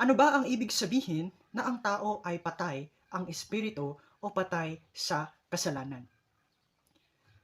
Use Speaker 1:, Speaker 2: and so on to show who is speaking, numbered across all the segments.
Speaker 1: Ano ba ang ibig sabihin na ang tao ay patay, ang espiritu o patay sa kasalanan?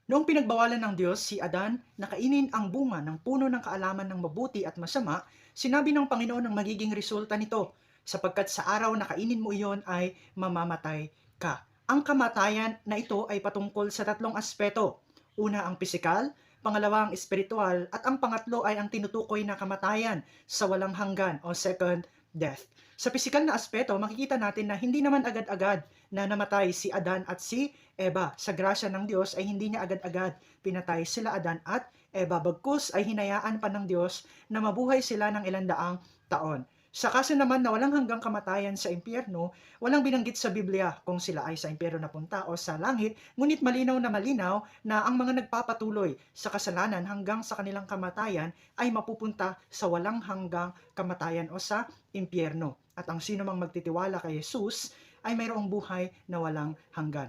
Speaker 1: Noong pinagbawalan ng Diyos si Adan na kainin ang bunga ng puno ng kaalaman ng mabuti at masama, sinabi ng Panginoon ang magiging resulta nito, sapagkat sa araw na kainin mo iyon ay mamamatay ka. Ang kamatayan na ito ay patungkol sa tatlong aspeto. Una ang pisikal, pangalawa ang espiritual, at ang pangatlo ay ang tinutukoy na kamatayan sa walang hanggan o second death. Sa pisikal na aspeto, makikita natin na hindi naman agad-agad na namatay si Adan at si Eva. Sa grasya ng Diyos ay hindi niya agad-agad pinatay sila Adan at Eva. Bagkus ay hinayaan pa ng Diyos na mabuhay sila ng ilang daang taon. Sa kaso naman na walang hanggang kamatayan sa impyerno, walang binanggit sa Biblia kung sila ay sa impyerno napunta o sa langit, ngunit malinaw na malinaw na ang mga nagpapatuloy sa kasalanan hanggang sa kanilang kamatayan ay mapupunta sa walang hanggang kamatayan o sa impyerno. At ang sino mang magtitiwala kay Jesus ay mayroong buhay na walang hanggan.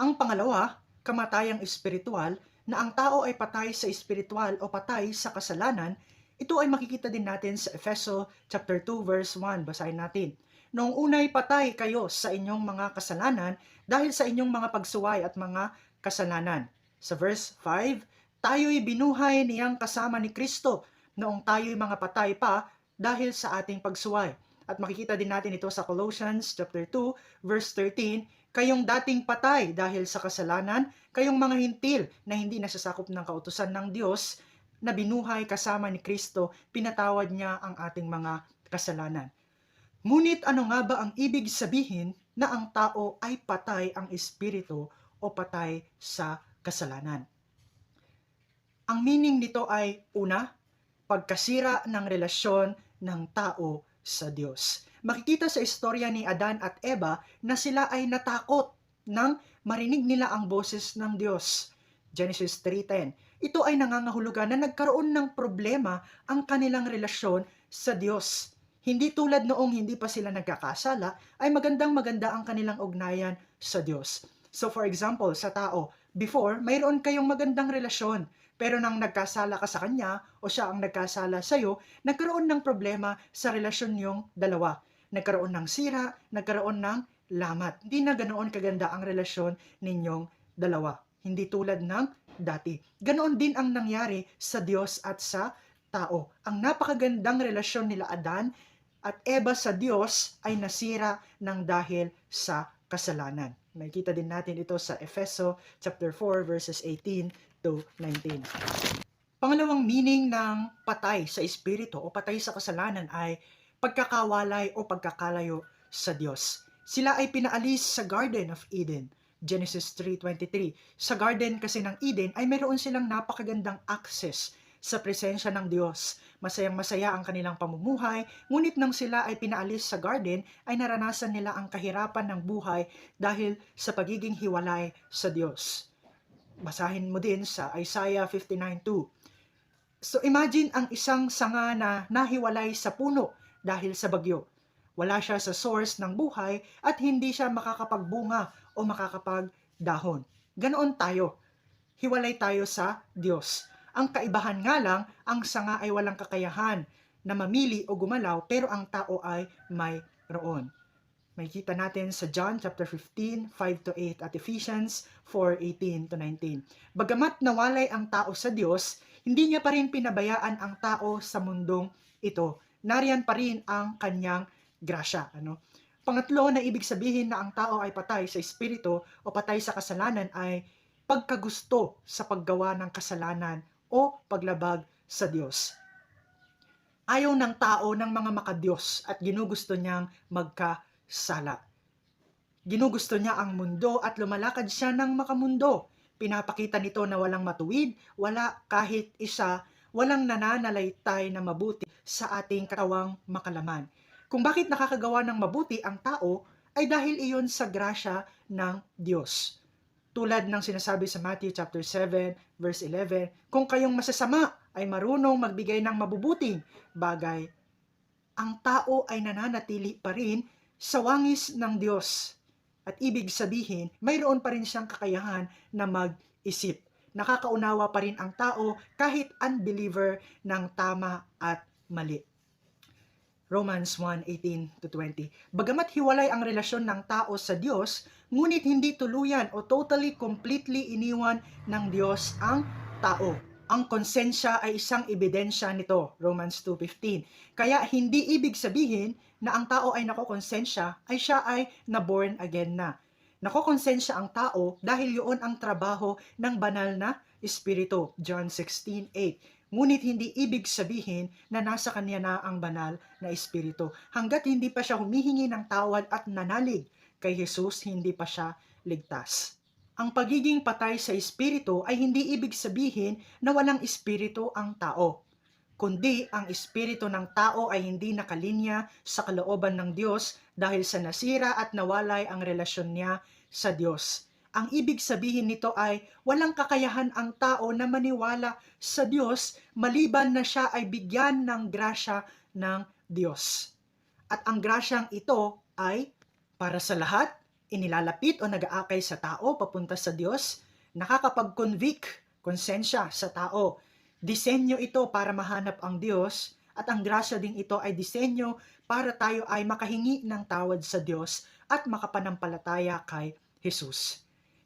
Speaker 1: Ang pangalawa, kamatayang espiritual, na ang tao ay patay sa espiritual o patay sa kasalanan, ito ay makikita din natin sa Efeso chapter 2 verse 1. Basahin natin. Noong unay patay kayo sa inyong mga kasalanan dahil sa inyong mga pagsuway at mga kasalanan. Sa verse 5, tayo'y binuhay niyang kasama ni Kristo noong tayo'y mga patay pa dahil sa ating pagsuway. At makikita din natin ito sa Colossians chapter 2 verse 13, kayong dating patay dahil sa kasalanan, kayong mga hintil na hindi nasasakop ng kautusan ng Diyos, na binuhay kasama ni Kristo, pinatawad niya ang ating mga kasalanan. Ngunit ano nga ba ang ibig sabihin na ang tao ay patay ang espiritu o patay sa kasalanan? Ang meaning nito ay una, pagkasira ng relasyon ng tao sa Diyos. Makikita sa istorya ni Adan at Eva na sila ay natakot nang marinig nila ang boses ng Diyos. Genesis 3.10 ito ay nangangahulugan na nagkaroon ng problema ang kanilang relasyon sa Diyos. Hindi tulad noong hindi pa sila nagkakasala, ay magandang maganda ang kanilang ugnayan sa Diyos. So for example, sa tao, before, mayroon kayong magandang relasyon. Pero nang nagkasala ka sa kanya o siya ang nagkasala sa iyo, nagkaroon ng problema sa relasyon niyong dalawa. Nagkaroon ng sira, nagkaroon ng lamat. Hindi na ganoon kaganda ang relasyon ninyong dalawa. Hindi tulad ng dati. Ganoon din ang nangyari sa Diyos at sa tao. Ang napakagandang relasyon nila Adan at Eva sa Diyos ay nasira ng dahil sa kasalanan. Makikita din natin ito sa Efeso chapter 4 verses 18 to 19. Pangalawang meaning ng patay sa espiritu o patay sa kasalanan ay pagkakawalay o pagkakalayo sa Diyos. Sila ay pinaalis sa Garden of Eden Genesis 3.23. Sa garden kasi ng Eden ay meron silang napakagandang access sa presensya ng Diyos. Masayang masaya ang kanilang pamumuhay, ngunit nang sila ay pinaalis sa garden, ay naranasan nila ang kahirapan ng buhay dahil sa pagiging hiwalay sa Diyos. Basahin mo din sa Isaiah 59.2. So imagine ang isang sanga na nahiwalay sa puno dahil sa bagyo. Wala siya sa source ng buhay at hindi siya makakapagbunga o makakapagdahon. Ganoon tayo. Hiwalay tayo sa Diyos. Ang kaibahan nga lang, ang sanga ay walang kakayahan na mamili o gumalaw pero ang tao ay mayroon. Makikita natin sa John chapter 15, 5 to 8 at Ephesians 4, 18 to 19. Bagamat nawalay ang tao sa Diyos, hindi niya pa rin pinabayaan ang tao sa mundong ito. Nariyan pa rin ang kanyang grasya. Ano? Pangatlo na ibig sabihin na ang tao ay patay sa espiritu o patay sa kasalanan ay pagkagusto sa paggawa ng kasalanan o paglabag sa Diyos. Ayaw ng tao ng mga makadiyos at ginugusto niyang magkasala. Ginugusto niya ang mundo at lumalakad siya ng makamundo. Pinapakita nito na walang matuwid, wala kahit isa, walang nananalaytay na mabuti sa ating katawang makalaman kung bakit nakakagawa ng mabuti ang tao ay dahil iyon sa grasya ng Diyos. Tulad ng sinasabi sa Matthew chapter 7 verse 11, kung kayong masasama ay marunong magbigay ng mabubuting bagay, ang tao ay nananatili pa rin sa wangis ng Diyos. At ibig sabihin, mayroon pa rin siyang kakayahan na mag-isip. Nakakaunawa pa rin ang tao kahit unbeliever ng tama at mali. Romans 1:18 to 20. Bagamat hiwalay ang relasyon ng tao sa Diyos, ngunit hindi tuluyan o totally completely iniwan ng Diyos ang tao. Ang konsensya ay isang ebidensya nito, Romans 2:15. Kaya hindi ibig sabihin na ang tao ay nakokonsensya ay siya ay na born again na. Nakokonsensya ang tao dahil yun ang trabaho ng banal na espiritu, John 16:8. Ngunit hindi ibig sabihin na nasa kanya na ang banal na espiritu. Hanggat hindi pa siya humihingi ng tawad at nanalig kay Jesus, hindi pa siya ligtas. Ang pagiging patay sa espiritu ay hindi ibig sabihin na walang espiritu ang tao, kundi ang espiritu ng tao ay hindi nakalinya sa kalooban ng Diyos dahil sa nasira at nawalay ang relasyon niya sa Diyos. Ang ibig sabihin nito ay walang kakayahan ang tao na maniwala sa Diyos maliban na siya ay bigyan ng grasya ng Diyos. At ang grasyang ito ay para sa lahat, inilalapit o nag-aakay sa tao papunta sa Diyos, nakakapag-convict, konsensya sa tao. Disenyo ito para mahanap ang Diyos at ang grasya ding ito ay disenyo para tayo ay makahingi ng tawad sa Diyos at makapanampalataya kay Jesus.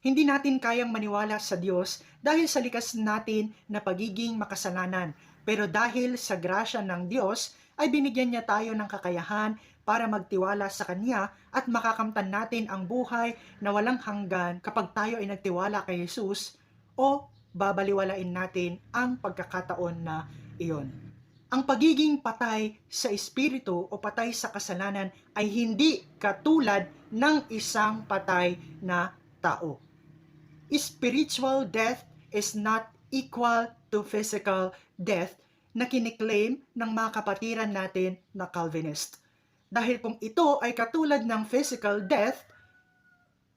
Speaker 1: Hindi natin kayang maniwala sa Diyos dahil sa likas natin na pagiging makasalanan. Pero dahil sa grasya ng Diyos, ay binigyan niya tayo ng kakayahan para magtiwala sa Kanya at makakamtan natin ang buhay na walang hanggan kapag tayo ay nagtiwala kay Jesus o babaliwalain natin ang pagkakataon na iyon. Ang pagiging patay sa espiritu o patay sa kasalanan ay hindi katulad ng isang patay na tao spiritual death is not equal to physical death na kiniklaim ng mga kapatiran natin na Calvinist. Dahil kung ito ay katulad ng physical death,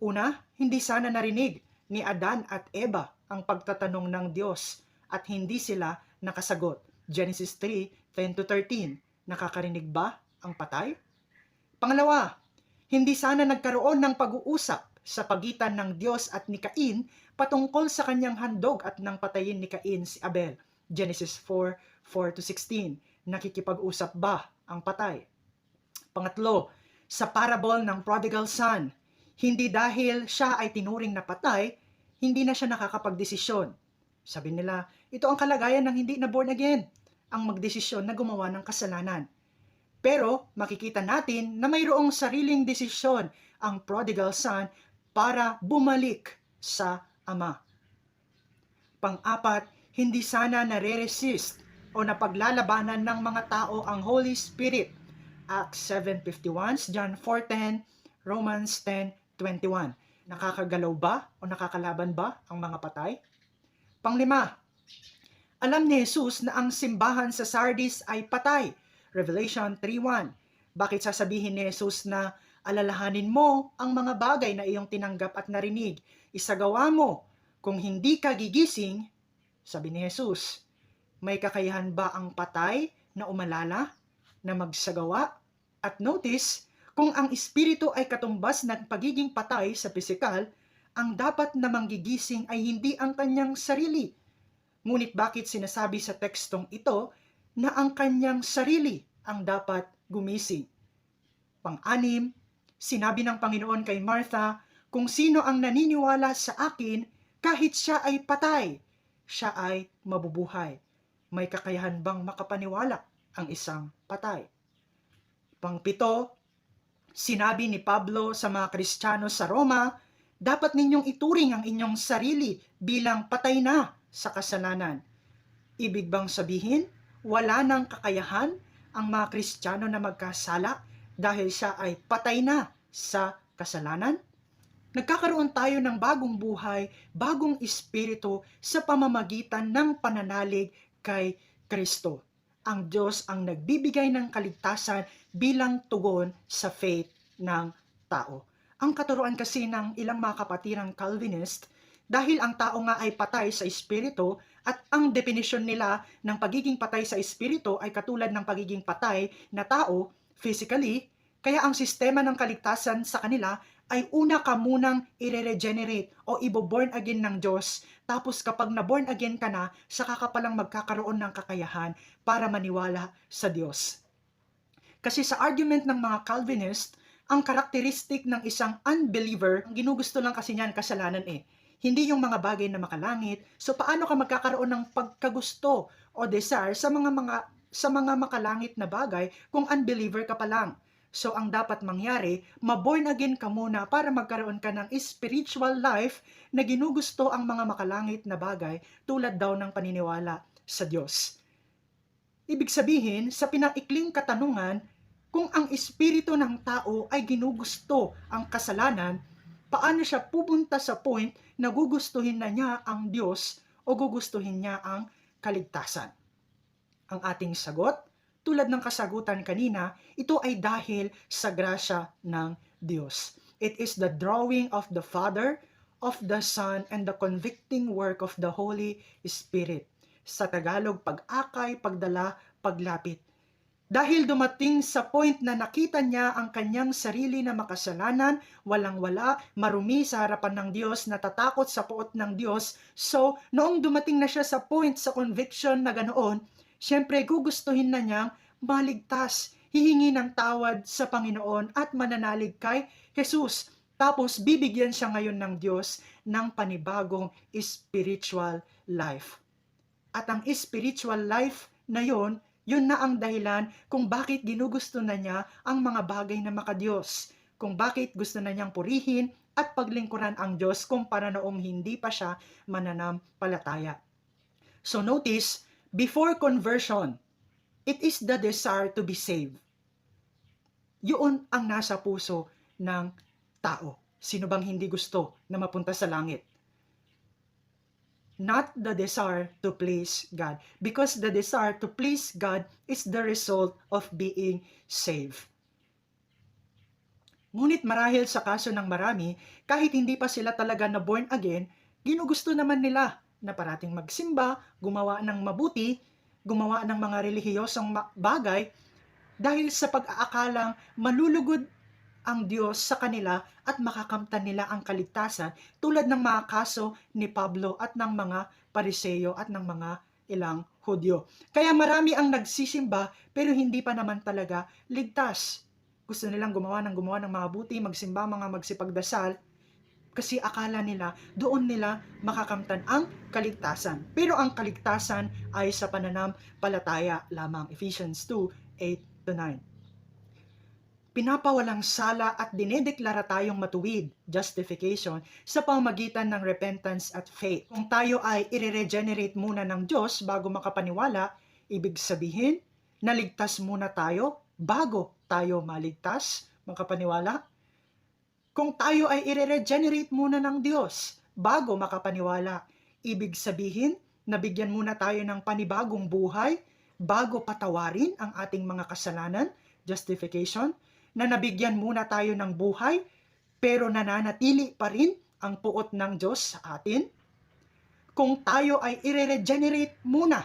Speaker 1: una, hindi sana narinig ni Adan at Eva ang pagtatanong ng Diyos at hindi sila nakasagot. Genesis 3, 10 to 13. Nakakarinig ba ang patay? Pangalawa, hindi sana nagkaroon ng pag-uusap sa pagitan ng Diyos at ni Cain patungkol sa kanyang handog at nang patayin ni Cain si Abel. Genesis 4, 4 to 16. Nakikipag-usap ba ang patay? Pangatlo, sa parable ng prodigal son, hindi dahil siya ay tinuring na patay, hindi na siya nakakapagdesisyon. Sabi nila, ito ang kalagayan ng hindi na born again, ang magdesisyon na gumawa ng kasalanan. Pero makikita natin na mayroong sariling desisyon ang prodigal son para bumalik sa Ama. Pang-apat, hindi sana nare-resist o napaglalabanan ng mga tao ang Holy Spirit. Acts 7.51, John 4.10, Romans 10.21. Nakakagalaw ba o nakakalaban ba ang mga patay? Panglima, alam ni Jesus na ang simbahan sa Sardis ay patay. Revelation 3.1. Bakit sasabihin ni Jesus na alalahanin mo ang mga bagay na iyong tinanggap at narinig. Isagawa mo. Kung hindi ka gigising, sabi ni Jesus, may kakayahan ba ang patay na umalala, na magsagawa? At notice, kung ang espiritu ay katumbas ng pagiging patay sa pisikal, ang dapat na manggigising ay hindi ang kanyang sarili. Ngunit bakit sinasabi sa tekstong ito na ang kanyang sarili ang dapat gumising? Pang-anim, Sinabi ng Panginoon kay Martha, kung sino ang naniniwala sa akin, kahit siya ay patay, siya ay mabubuhay. May kakayahan bang makapaniwala ang isang patay? Pangpito, sinabi ni Pablo sa mga Kristiyano sa Roma, dapat ninyong ituring ang inyong sarili bilang patay na sa kasalanan. Ibig bang sabihin, wala nang kakayahan ang mga Kristiyano na magkasala dahil siya ay patay na sa kasalanan? Nagkakaroon tayo ng bagong buhay, bagong espiritu sa pamamagitan ng pananalig kay Kristo. Ang Diyos ang nagbibigay ng kaligtasan bilang tugon sa faith ng tao. Ang katuruan kasi ng ilang mga kapatirang Calvinist, dahil ang tao nga ay patay sa espiritu at ang definisyon nila ng pagiging patay sa espiritu ay katulad ng pagiging patay na tao physically, kaya ang sistema ng kaligtasan sa kanila ay una ka munang i-regenerate o ibo-born again ng Diyos. Tapos kapag na-born again ka na, saka ka palang magkakaroon ng kakayahan para maniwala sa Diyos. Kasi sa argument ng mga Calvinist, ang karakteristik ng isang unbeliever, ang ginugusto lang kasi niyan kasalanan eh. Hindi yung mga bagay na makalangit. So paano ka magkakaroon ng pagkagusto o desire sa mga mga sa mga makalangit na bagay kung unbeliever ka pa lang? So ang dapat mangyari, maborn again ka muna para magkaroon ka ng spiritual life na ginugusto ang mga makalangit na bagay tulad daw ng paniniwala sa Diyos. Ibig sabihin, sa pinaikling katanungan, kung ang espiritu ng tao ay ginugusto ang kasalanan, paano siya pupunta sa point na gugustuhin na niya ang Diyos o gugustuhin niya ang kaligtasan? Ang ating sagot, tulad ng kasagutan kanina, ito ay dahil sa grasya ng Diyos. It is the drawing of the Father, of the Son, and the convicting work of the Holy Spirit. Sa Tagalog, pag-akay, pagdala, paglapit. Dahil dumating sa point na nakita niya ang kanyang sarili na makasalanan, walang-wala, marumi sa harapan ng Diyos, natatakot sa puot ng Diyos. So, noong dumating na siya sa point sa conviction na ganoon, syempre gugustuhin na niyang maligtas, hihingi ng tawad sa Panginoon at mananalig kay Jesus. Tapos bibigyan siya ngayon ng Diyos ng panibagong spiritual life. At ang spiritual life na yon, yun na ang dahilan kung bakit ginugusto na niya ang mga bagay na makadiyos. Kung bakit gusto na niyang purihin at paglingkuran ang Diyos kumpara noong hindi pa siya mananampalataya. So notice, before conversion, it is the desire to be saved. Yun ang nasa puso ng tao. Sino bang hindi gusto na mapunta sa langit? Not the desire to please God. Because the desire to please God is the result of being saved. Ngunit marahil sa kaso ng marami, kahit hindi pa sila talaga na born again, ginugusto naman nila na parating magsimba, gumawa ng mabuti, gumawa ng mga relihiyosong bagay, dahil sa pag-aakalang malulugod ang Diyos sa kanila at makakamtan nila ang kaligtasan tulad ng mga kaso ni Pablo at ng mga pariseyo at ng mga ilang Hudyo. Kaya marami ang nagsisimba pero hindi pa naman talaga ligtas. Gusto nilang gumawa ng gumawa ng mga buti, magsimba, mga magsipagdasal, kasi akala nila doon nila makakamtan ang kaligtasan. Pero ang kaligtasan ay sa pananampalataya lamang. Ephesians 2, 8 to 9 pinapawalang sala at dinedeklara tayong matuwid, justification, sa pamagitan ng repentance at faith. Kung tayo ay i-regenerate muna ng Diyos bago makapaniwala, ibig sabihin, naligtas muna tayo bago tayo maligtas, makapaniwala. Kung tayo ay i-regenerate muna ng Diyos bago makapaniwala, ibig sabihin, nabigyan muna tayo ng panibagong buhay bago patawarin ang ating mga kasalanan, justification, na nabigyan muna tayo ng buhay, pero nananatili pa rin ang puot ng Diyos sa atin? Kung tayo ay i-regenerate muna,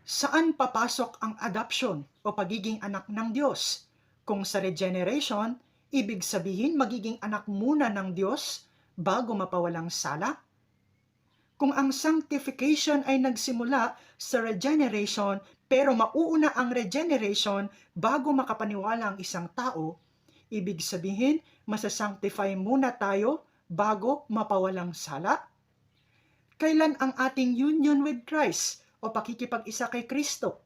Speaker 1: saan papasok ang adoption o pagiging anak ng Diyos? Kung sa regeneration, ibig sabihin magiging anak muna ng Diyos bago mapawalang sala? Kung ang sanctification ay nagsimula sa regeneration pero mauuna ang regeneration bago makapaniwala ang isang tao, ibig sabihin, masasanctify muna tayo bago mapawalang sala? Kailan ang ating union with Christ o pakikipag-isa kay Kristo?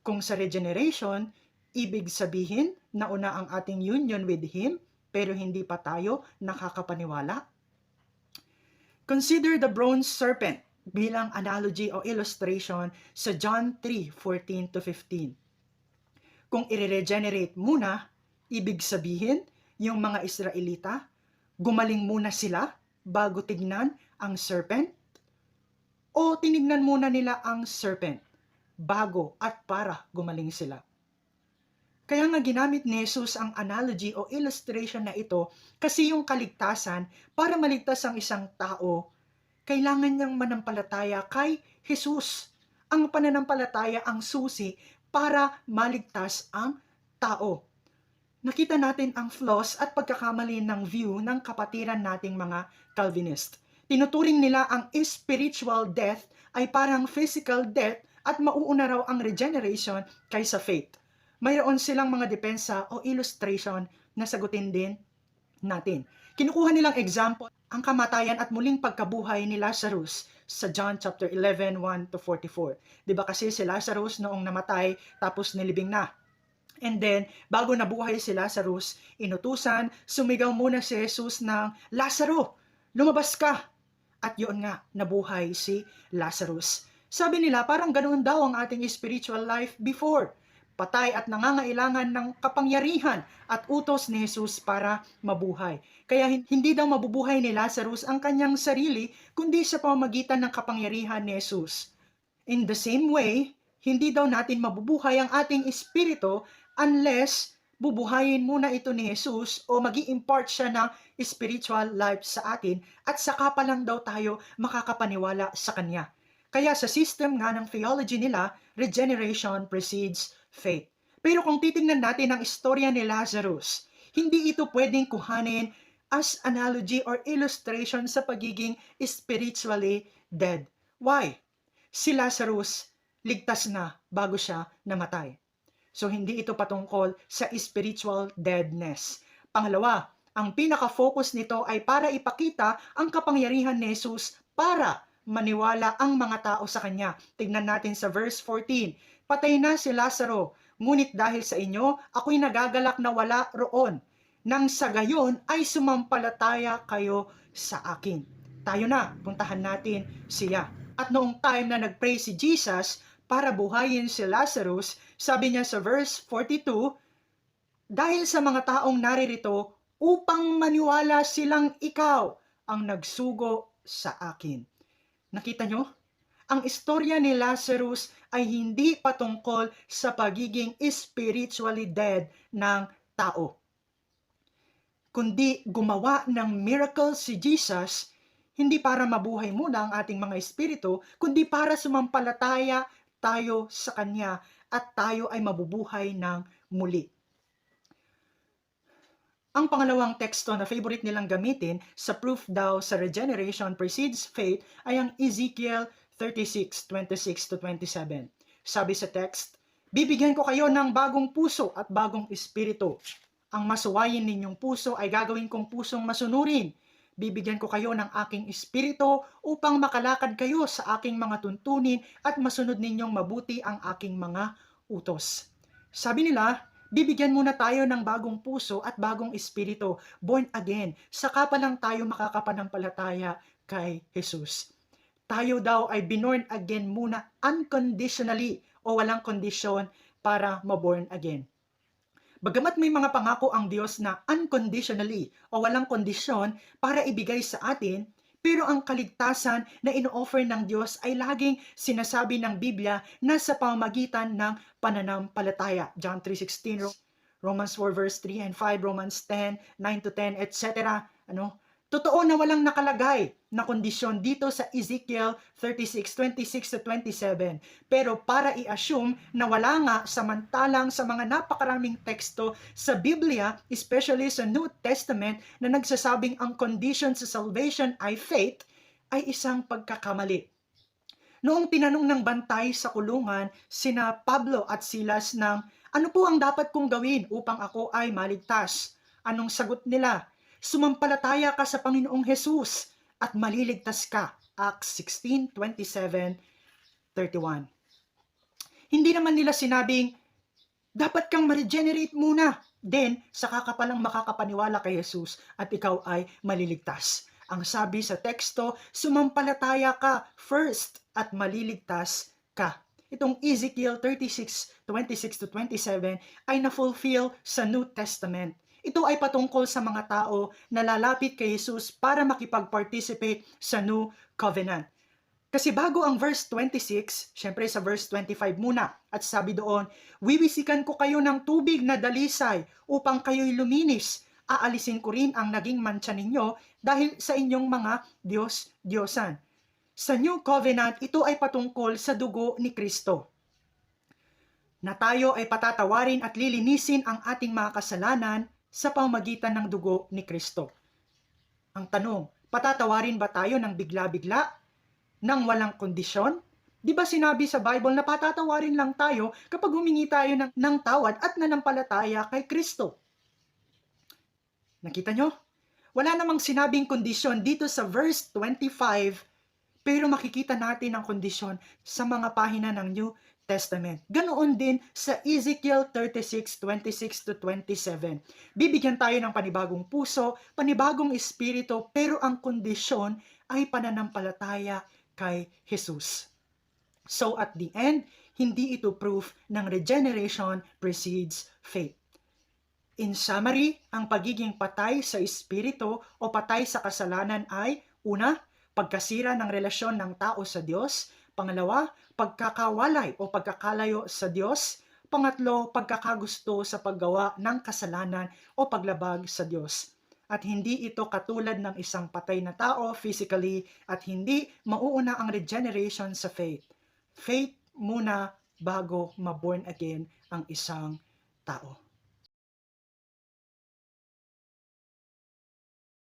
Speaker 1: Kung sa regeneration, ibig sabihin, nauna ang ating union with Him pero hindi pa tayo nakakapaniwala? Consider the bronze serpent bilang analogy o illustration sa John 3:14 to 15. Kung i-regenerate muna, ibig sabihin, yung mga Israelita, gumaling muna sila bago tignan ang serpent? O tinignan muna nila ang serpent bago at para gumaling sila? Kaya nga ginamit ni Jesus ang analogy o illustration na ito kasi yung kaligtasan, para maligtas ang isang tao, kailangan niyang manampalataya kay Jesus. Ang pananampalataya ang susi para maligtas ang tao. Nakita natin ang flaws at pagkakamali ng view ng kapatiran nating mga Calvinist. Tinuturing nila ang spiritual death ay parang physical death at mauuna raw ang regeneration kaysa faith. Mayroon silang mga depensa o illustration na sagutin din natin. Kinukuha nilang example ang kamatayan at muling pagkabuhay ni Lazarus sa John chapter 11, 1 to 44. 'Di ba kasi si Lazarus noong namatay tapos nilibing na. And then, bago nabuhay si Lazarus, inutusan, sumigaw muna si Jesus ng, Lazaro, lumabas ka! At yun nga, nabuhay si Lazarus. Sabi nila, parang ganoon daw ang ating spiritual life before. Patay at nangangailangan ng kapangyarihan at utos ni Jesus para mabuhay. Kaya hin- hindi daw mabubuhay ni Lazarus ang kanyang sarili, kundi sa pamamagitan ng kapangyarihan ni Jesus. In the same way, hindi daw natin mabubuhay ang ating espiritu unless bubuhayin muna ito ni Jesus o mag impart siya ng spiritual life sa atin at saka pa lang daw tayo makakapaniwala sa Kanya. Kaya sa system nga ng theology nila, regeneration precedes faith. Pero kung titingnan natin ang istorya ni Lazarus, hindi ito pwedeng kuhanin as analogy or illustration sa pagiging spiritually dead. Why? Si Lazarus ligtas na bago siya namatay. So hindi ito patungkol sa spiritual deadness. Pangalawa, ang pinaka-focus nito ay para ipakita ang kapangyarihan ni Jesus para maniwala ang mga tao sa kanya. Tingnan natin sa verse 14. Patay na si Lazaro, ngunit dahil sa inyo, ako'y nagagalak na wala roon. Nang sa gayon ay sumampalataya kayo sa akin. Tayo na, puntahan natin siya. At noong time na nagpray si Jesus para buhayin si Lazarus, sabi niya sa verse 42, Dahil sa mga taong naririto, upang maniwala silang ikaw ang nagsugo sa akin. Nakita nyo? Ang istorya ni Lazarus ay hindi patungkol sa pagiging spiritually dead ng tao. Kundi gumawa ng miracle si Jesus, hindi para mabuhay muna ang ating mga espiritu, kundi para sumampalataya tayo sa Kanya at tayo ay mabubuhay ng muli. Ang pangalawang teksto na favorite nilang gamitin sa proof daw sa regeneration precedes faith ay ang Ezekiel 36, 26 to 27. Sabi sa text, Bibigyan ko kayo ng bagong puso at bagong espiritu. Ang masuwayin ninyong puso ay gagawin kong pusong masunurin. Bibigyan ko kayo ng aking espiritu upang makalakad kayo sa aking mga tuntunin at masunod ninyong mabuti ang aking mga utos. Sabi nila, bibigyan muna tayo ng bagong puso at bagong espiritu, born again, saka pa lang tayo makakapanampalataya kay Jesus. Tayo daw ay binorn again muna unconditionally o walang kondisyon para maborn again. Bagamat may mga pangako ang Diyos na unconditionally o walang kondisyon para ibigay sa atin, pero ang kaligtasan na ino-offer ng Diyos ay laging sinasabi ng Biblia na sa pamamagitan ng pananampalataya. John 3.16, Romans 4 verse 3 and 5, Romans 10, 9 to 10, etc. Ano? Totoo na walang nakalagay na kondisyon dito sa Ezekiel 36, 26 to 27. Pero para i-assume na wala nga samantalang sa mga napakaraming teksto sa Biblia, especially sa New Testament, na nagsasabing ang condition sa salvation ay faith, ay isang pagkakamali. Noong tinanong ng bantay sa kulungan, sina Pablo at Silas ng, ano po ang dapat kong gawin upang ako ay maligtas? Anong sagot nila? Sumampalataya ka sa Panginoong Jesus at maliligtas ka. Acts 16, 27, 31. Hindi naman nila sinabing, dapat kang ma-regenerate muna. Then, saka ka palang makakapaniwala kay Jesus at ikaw ay maliligtas. Ang sabi sa teksto, sumampalataya ka first at maliligtas ka. Itong Ezekiel 36, 26 to 27 ay na-fulfill sa New Testament. Ito ay patungkol sa mga tao na lalapit kay Jesus para makipag-participate sa New Covenant. Kasi bago ang verse 26, syempre sa verse 25 muna, at sabi doon, Wiwisikan ko kayo ng tubig na dalisay upang kayo'y luminis. Aalisin ko rin ang naging mancha ninyo dahil sa inyong mga Diyos-Diyosan. Sa New Covenant, ito ay patungkol sa dugo ni Kristo. Na tayo ay patatawarin at lilinisin ang ating mga kasalanan sa pamagitan ng dugo ni Kristo. Ang tanong, patatawarin ba tayo ng bigla-bigla? Nang walang kondisyon? Di ba sinabi sa Bible na patatawarin lang tayo kapag humingi tayo ng, ng tawad at nanampalataya kay Kristo? Nakita nyo? Wala namang sinabing kondisyon dito sa verse 25, pero makikita natin ang kondisyon sa mga pahina ng New Testament. Ganoon din sa Ezekiel 36, 26 to 27. Bibigyan tayo ng panibagong puso, panibagong espiritu, pero ang kondisyon ay pananampalataya kay Jesus. So at the end, hindi ito proof ng regeneration precedes faith. In summary, ang pagiging patay sa espiritu o patay sa kasalanan ay una, pagkasira ng relasyon ng tao sa Diyos, pangalawa, pagkakawalay o pagkakalayo sa Diyos, pangatlo, pagkakagusto sa paggawa ng kasalanan o paglabag sa Diyos. At hindi ito katulad ng isang patay na tao physically at hindi mauuna ang regeneration sa faith. Faith muna bago ma-born again ang isang tao.